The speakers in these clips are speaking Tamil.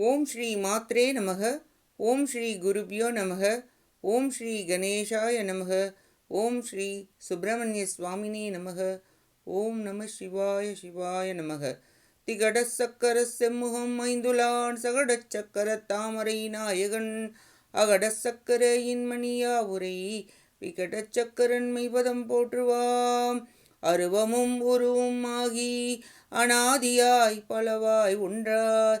ஓம் ஸ்ரீ மாத்ரே நமக. ஓம் ஸ்ரீ குருபியோ நமக. ஓம் ஸ்ரீ கணேஷாய நமக. ஓம் ஸ்ரீ சுப்பிரமணிய சுவாமினே நமக. ஓம் நம சிவாய சிவாய நமக. திகட சக்கர செம்முகம் ஐந்துலான் சகட சக்கர தாமரை நாயகன். அகட சக்கரையின் மணியா உரை விகட சக்கரன்மை பதம் போற்றுவாம். அருவமும் உருவும் ஆகி அனாதியாய் பலவாய் ஒன்றாய்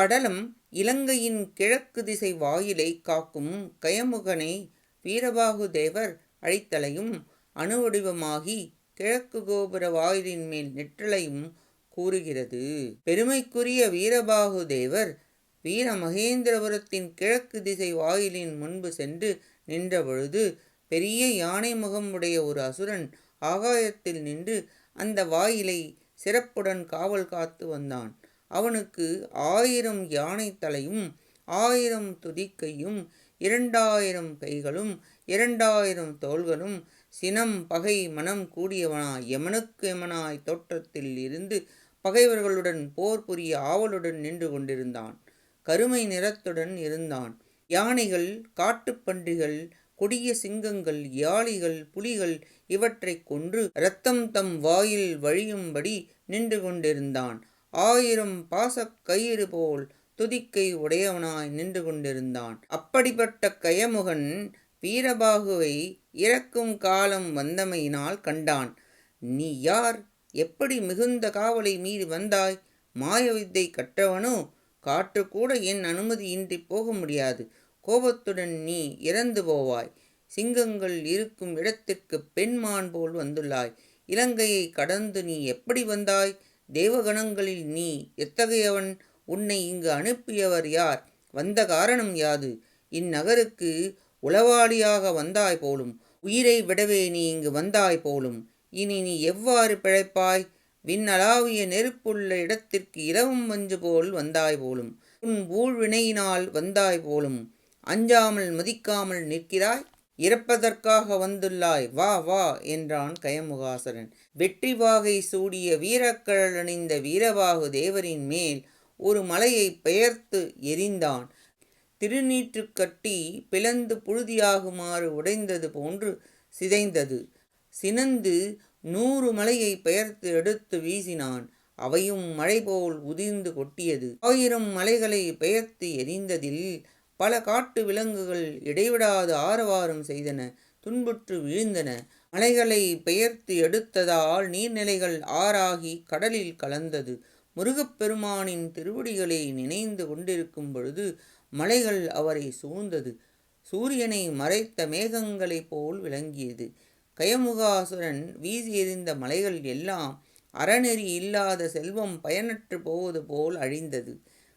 படலம் இலங்கையின் கிழக்கு திசை வாயிலை காக்கும் கயமுகனை வீரபாகு தேவர் அழைத்தலையும் அணுவடிவமாகி கிழக்கு கோபுர வாயிலின் மேல் நெற்றலையும் கூறுகிறது. பெருமைக்குரிய வீரபாகு தேவர் வீர மகேந்திரபுரத்தின் கிழக்கு திசை வாயிலின் முன்பு சென்று நின்றபொழுது பெரிய யானை முகம் உடைய ஒரு அசுரன் ஆகாயத்தில் நின்று அந்த வாயிலை சிறப்புடன் காவல் காத்து வந்தான். அவனுக்கு ஆயிரம் யானை தலையும் ஆயிரம் துதிக்கையும் இரண்டாயிரம் கைகளும் இரண்டாயிரம் தோள்களும் சினம் பகை மனம் கூடியவனாய் எமனுக்கு எமனாய் தோற்றத்தில் இருந்து பகைவர்களுடன் போர் புரிய ஆவலுடன் நின்று கொண்டிருந்தான். கருமை நிறத்துடன் இருந்தான். யானைகள் காட்டுப்பன்றிகள் கொடிய சிங்கங்கள் யாளிகள் புலிகள் இவற்றை கொன்று இரத்தம் தம் வாயில் வழியும்படி நின்று கொண்டிருந்தான். ஆயிரம் பாசக் கயிறு போல் துதிக்கை உடையவனாய் நின்று கொண்டிருந்தான். அப்படிப்பட்ட கயமுகன் வீரபாகுவை இறக்கும் காலம் வந்தமையினால் கண்டான். நீ யார்? எப்படி மிகுந்த காவலை மீறி வந்தாய்? மாயவித்தை கற்றவனோ காற்று கூட என் அனுமதியின்றி போக முடியாது. கோபத்துடன் நீ இறந்து போவாய். சிங்கங்கள் இருக்கும் இடத்திற்கு பெண்மான் போல் வந்துள்ளாய். இலங்கையை கடந்து நீ எப்படி வந்தாய்? தேவகணங்களில் நீ எத்தகையவன்? உன்னை இங்கு அனுப்பியவர் யார்? வந்த காரணம் யாது? இந்நகருக்கு உளவாளியாக வந்தாய் போலும் உயிரை விடவே நீ இங்கு வந்தாய் போலும். இனி நீ எவ்வாறு பிழைப்பாய்? விண்ணளாவிய நெருப்புள்ள இடத்திற்கு இரவும் மஞ்சு போல் வந்தாய் போலும் உன் ஊழ்வினையினால் வந்தாய் போலும். அஞ்சாமல் மதிக்காமல் நிற்கிறாய்? இறப்பதற்காக வந்துள்ளாய் வா வா என்றான் கயமுகாசரன். வெற்றி வாகை சூடிய வீரக்கழல் அணிந்த வீரபாகு தேவரின் மேல் ஒரு மலையை பெயர்த்து எரிந்தான். திருநீற்று கட்டி பிளந்து புழுதியாகுமாறு உடைந்தது போன்று சிதைந்தது. சினந்து நூறு மலையை பெயர்த்து எடுத்து வீசினான். அவையும் மழை போல் உதிர்ந்து கொட்டியது. ஆயிரம் மலைகளை பெயர்த்து எரிந்ததில் பல காட்டு விலங்குகள் இடைவிடாது ஆரவாரம் செய்தன துன்புற்று வீழ்ந்தன. மலைகளை பெயர்த்து எடுத்ததால் நீர்நிலைகள் ஆறாகி கடலில் கலந்தது. முருகப்பெருமானின் திருவடிகளை நினைந்து கொண்டிருக்கும் பொழுது மலைகள் அவரை சூழ்ந்தது. சூரியனை மறைத்த மேகங்களைப் போல் விளங்கியது. கயமுகாசுரன் வீசி எறிந்த மலைகள் எல்லாம் அறநெறி இல்லாத செல்வம் பயனற்று போவது போல் அழிந்தது.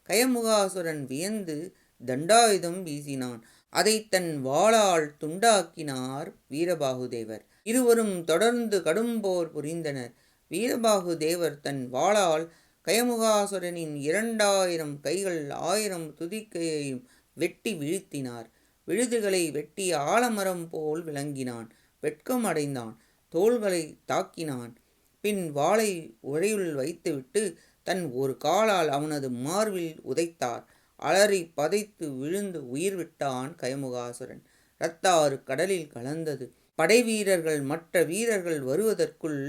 கயமுகாசுரன் வியந்து தண்டாயுதம் வீசினான். அதை தன் வாளால் துண்டாக்கினார் வீரபாகுதேவர். இருவரும் தொடர்ந்து கடும்போர் புரிந்தனர். வீரபாகுதேவர் தன் வாளால் கயமுகாசுரனின் இரண்டாயிரம் கைகள் ஆயிரம் துதிக்கையையும் வெட்டி வீழ்த்தினார். விழுதுகளை வெட்டி ஆலமரம் போல் விளங்கினான். வெட்கம் அடைந்தான். தோள்களை தாக்கினான். பின் வாளை உரையுள் வைத்துவிட்டு தன் ஒரு காலால் அவனது மார்பில் உதைத்தார். அலறி பதைத்து விழுந்து உயிர் விட்டான் கயமுகாசுரன். ரத்தாறு கடலில் கலந்தது. படை வீரர்கள் மற்ற வீரர்கள் வருவதற்குள்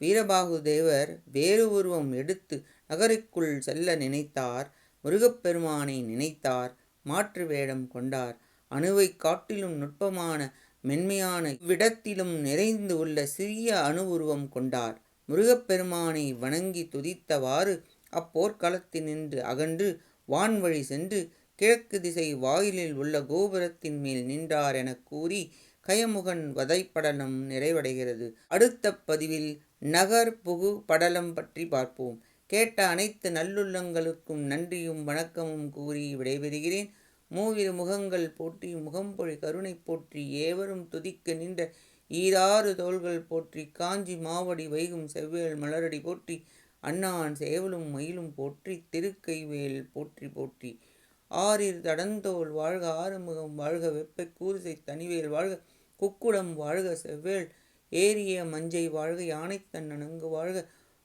வீரபாகு தேவர் வேறு உருவம் எடுத்து நகருக்குள் செல்ல நினைத்தார். முருகப்பெருமானை நினைத்தார். மாற்று வேடம் கொண்டார். அணுவை காட்டிலும் நுட்பமான மென்மையான இவ்விடத்திலும் நிறைந்து உள்ள சிறிய அணு உருவம் கொண்டார். முருகப்பெருமானை வணங்கி துதித்தவாறு அப்போர்க்களத்தினின்று அகன்று வான்வழி சென்று கிழக்கு திசை வாயிலில் உள்ள கோபுரத்தின் மேல் நின்றார் என கூறி கயமுகன் வதைப்படலம் நிறைவடைகிறது. அடுத்த பதிவில் நகர் புகு படலம் பற்றி பார்ப்போம். கேட்ட அனைத்து நல்லுள்ளங்களுக்கும் நன்றியும் வணக்கமும் கூறி விடைபெறுகிறேன். மூவிரு முகங்கள் போற்றி முகம்பொழி கருணை போற்றி ஏவரும் துதிக்க நின்ற ஈராறு தோள்கள் போற்றி காஞ்சி மாவடி வைகும் செவ்வேல் மலரடி போற்றி அண்ணான் சேவலும் மயிலும் போற்றி திருக்கைவேல் போற்றி போற்றி. ஆறிர் தடந்தோல் வாழ்க ஆறுமுகம் வாழ்க வெப்பை கூரிசை தனிவேல் வாழ்க குக்குடம் வாழ்க செவ்வேள் ஏரிய மஞ்சை வாழ்க யானைத்தன் நனங்கு வாழ்க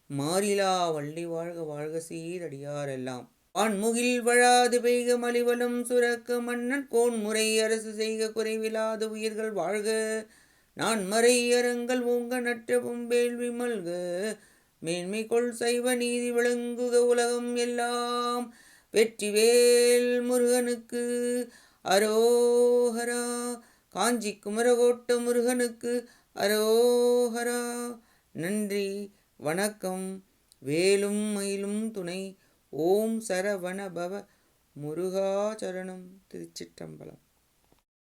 மாறிலா வள்ளி வாழ்க வாழ்க சீரடியாரெல்லாம் வான்முகில் வழாது பெய்க மலிவலும் சுரக்க மன்னன் கோன்முறை அரசு செய்க குறைவிலாத உயிர்கள் வாழ்க நான் மறை அரங்கள் ஓங்க நற்றவும் வேள்வி மல்க மேன்மை கொள் சைவ நீதி விளங்குக உலகம் எல்லாம். வெற்றிவேல் முருகனுக்கு அரோஹரா. காஞ்சி குமரகோட்ட முருகனுக்கு அரோஹரா. நன்றி வணக்கம். வேலும் மயிலும் துணை. ஓம் சரவண பவ முருகாச்சரணம் திருச்சிற்றம்பலம்.